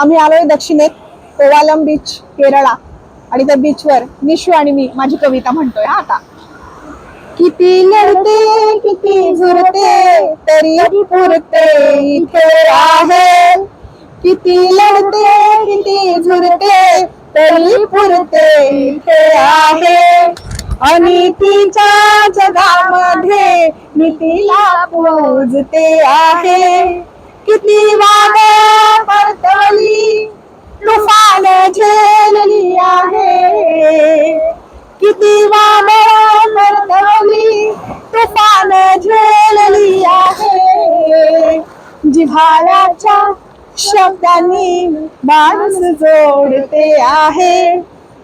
आम्ही आलोय दक्षिणेत कोवालम बीच केरळा आणि त्या बीचवर निशू आणि मी माझी कविता म्हणतोय हा आता. किती लढते किती झुरते तरी पुरते इथे आहे. किती लढते किती झुरते तरी पुरते इथे आहे. अनितीच्या जगामध्ये नीतीला पोजते आहे. किती वाग परतवली दिवाली तुफान झेलली आहे. जिव्हाळ्याच्या शब्दांनी माणूस जोडते आहे.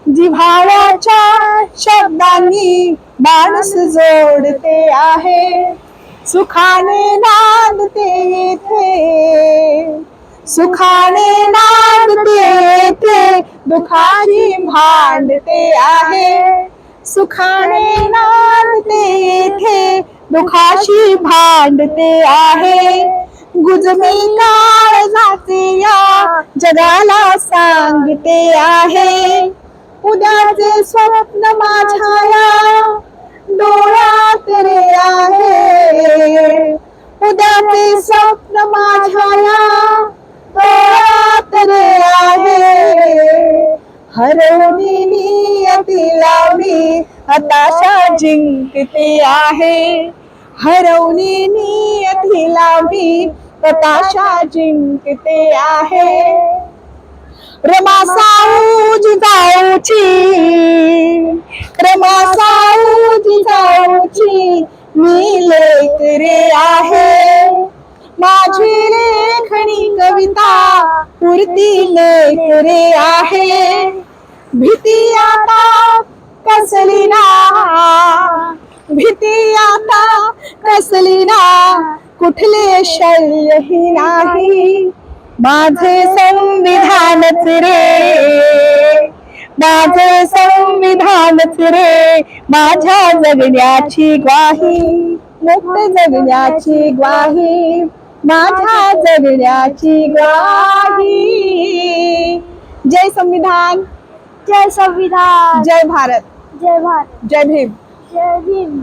जिव्हाळ्याच्या शब्दांनी माणूस जोडते आहे. सुखाने नांदते येथे. सुखाने नांदते येथे. दुखारी भांडते आहे. सुखाने नांदते येथे दुखाशी भांडते आहे. गुजमी काळ जाते या जगाला सांगते आहे. उद्याचे स्वप्न माझ्या डोळ्यात रे आहे. उद्याचे स्वप्न माझ्या डोळ्यात रे आहे. हरवणी तिला मी हताशा जिंकते आहे. हरवणी नियतीला मी हताशा जिंकते आहे. रमा साऊ जिजाऊची रमा मी जिजाऊची मी लेकरे आहे. माझी लेखणी कविता पुरती लेकरे आहे. भीती आता कसली ना भीती आता कसली ना कुठले शल्यही नाही. माझे संविधानच रे माझे संविधानच रे माझ्या जगण्याची ग्वाही मुक्त जगण्याची ग्वाही माझ्या जगण्याची ग्वाही. जय संविधान. जय संविधान. जय भारत. जय भारत. जय भीम. जय भीम.